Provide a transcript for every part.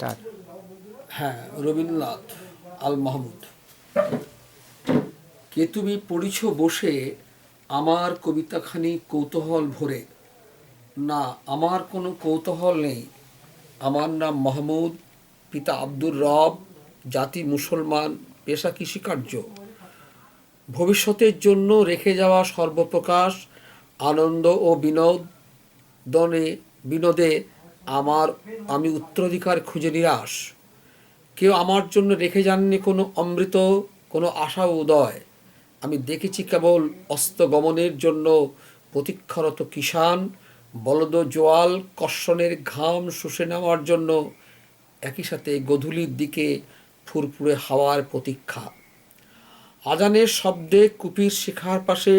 তার হ্যাঁ রবীন্দ্রনাথ আল মাহমুদ। কে তুমি পড়িছ বসে আমার কবিতাখানি কৌতূহল ভরে? না, আমার কোনো কৌতূহল নেই। আমার নাম মাহমুদ, পিতা আব্দুর রব, জাতি মুসলমান, পেশা কৃষিকার্য। ভবিষ্যতের জন্য রেখে যাওয়া সর্বপ্রকাশ, আনন্দ ও বিনোদনে বিনোদে আমার, আমি উত্তরাধিকার খুঁজে নিরাশ কেউ আমার জন্য রেখে যাননি কোনো অমৃত, কোনো আশা উদয়। আমি দেখেছি কেবল অস্তগমনের জন্য প্রতীক্ষারত কিষান বলদ জোয়াল কর্ষণের ঘাম শুষে নেওয়ার জন্য একই সাথে গধূলির দিকে ফুরফুরে হাওয়ার প্রতীক্ষা। আজানের শব্দে কুপির শিখার পাশে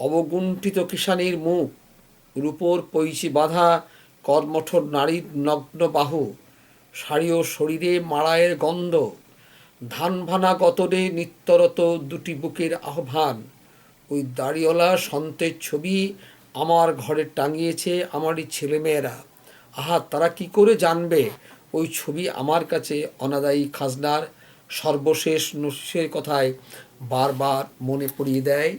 অবগুণ্ঠিত কিষানির মুখ, রূপোর পৈচি বাঁধা কর্মঠ নারীর নগ্ন বাহু শাড়ি ও শরীরে মাড়ায়ের গন্ধ ধান ভানা গতরে নিত্যরত দুটি বুকের আহ্বান, ওই দাড়িওয়ালা সন্তের ছবি আমার ঘরে টাঙিয়েছে আমারই ছেলেমেয়েরা। আহা, তারা কি করে জানবে? ওই ছবি আমার কাছে অনাদায়ী খাজনার সর্বশেষ নসিসের কথায় বারবার মনে পড়িয়ে দেয়।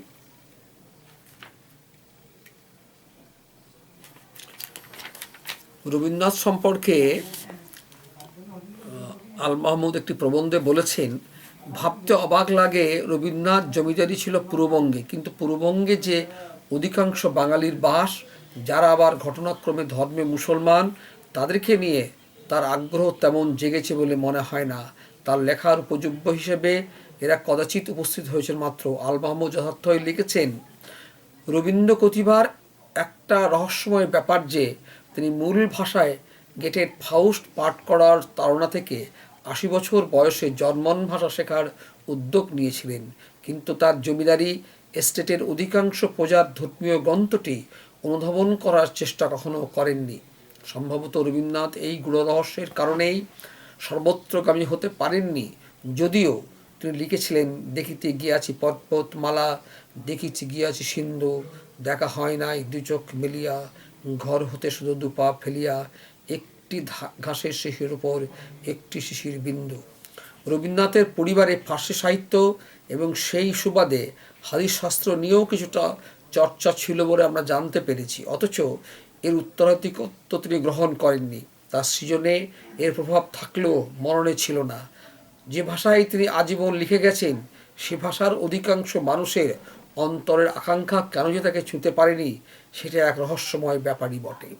রবীন্দ্রনাথ সম্পর্কে আল মাহমুদ একটি প্রবন্ধে বলেছেন, ভাবতে অবাক লাগে, রবীন্দ্রনাথ জমিদারি ছিল পূর্ববঙ্গে। কিন্তু পূর্ববঙ্গে যে অধিকাংশ বাঙালির বাস, যারা আবার ঘটনাক্রমে ধর্মে মুসলমান, তাদেরকে নিয়ে তার আগ্রহ তেমন জেগেছে বলে মনে হয় না। তার লেখার উপযোগ্য হিসেবে এরা কদাচিৎ উপস্থিত হয়েছেন মাত্র। আল মাহমুদ যথার্থই লিখেছেন, রবীন্দ্র প্রতিভার একটা রহস্যময় ব্যাপার যে তিনি মূল ভাষায় গেটের ফাউস্ট পাঠ করার তাড়না থেকে আশি বছর বয়সে জর্মন ভাষা শেখার উদ্যোগ নিয়েছিলেন। কিন্তু তার জমিদারি এস্টেটের অধিকাংশ প্রজার ধর্মীয় গ্রন্থটি অনুধাবন করার চেষ্টা কখনো করেননি। সম্ভবত রবীন্দ্রনাথ এই গূঢ় রহস্যের কারণেই সর্বত্রগামী হতে পারেননি। যদিও তিনি লিখেছিলেন, দেখিতে গিয়াছি পর্বতমালা দেখিছি গিয়াছি সিন্ধু দেখা হয় নাই দু চোখ মেলিয়া, ঘর হতে শুধু দুপা ফেলিয়া, একটি ঘাসের শিশির উপর একটি শিশির বিন্দু। রবীন্দ্রনাথের পরিবারে ফার্সি সাহিত্য এবং সেই সুবাদে হাদিস শাস্ত্র নিয়েও কিছুটা চর্চা ছিল বলে আমরা জানতে পেরেছি। অথচ এর উত্তরাধিকত্ব তিনি গ্রহণ করেননি। তার সৃজনে এর প্রভাব থাকলেও মরণে ছিল না। যে ভাষায় তিনি আজীবন লিখে গেছেন, সে ভাষার অধিকাংশ মানুষের অন্তরের আকাঙ্ক্ষা কেন যে তাকে ছুঁতে পারেনি সেটা এক রহস্যময় ব্যাপারই বটে।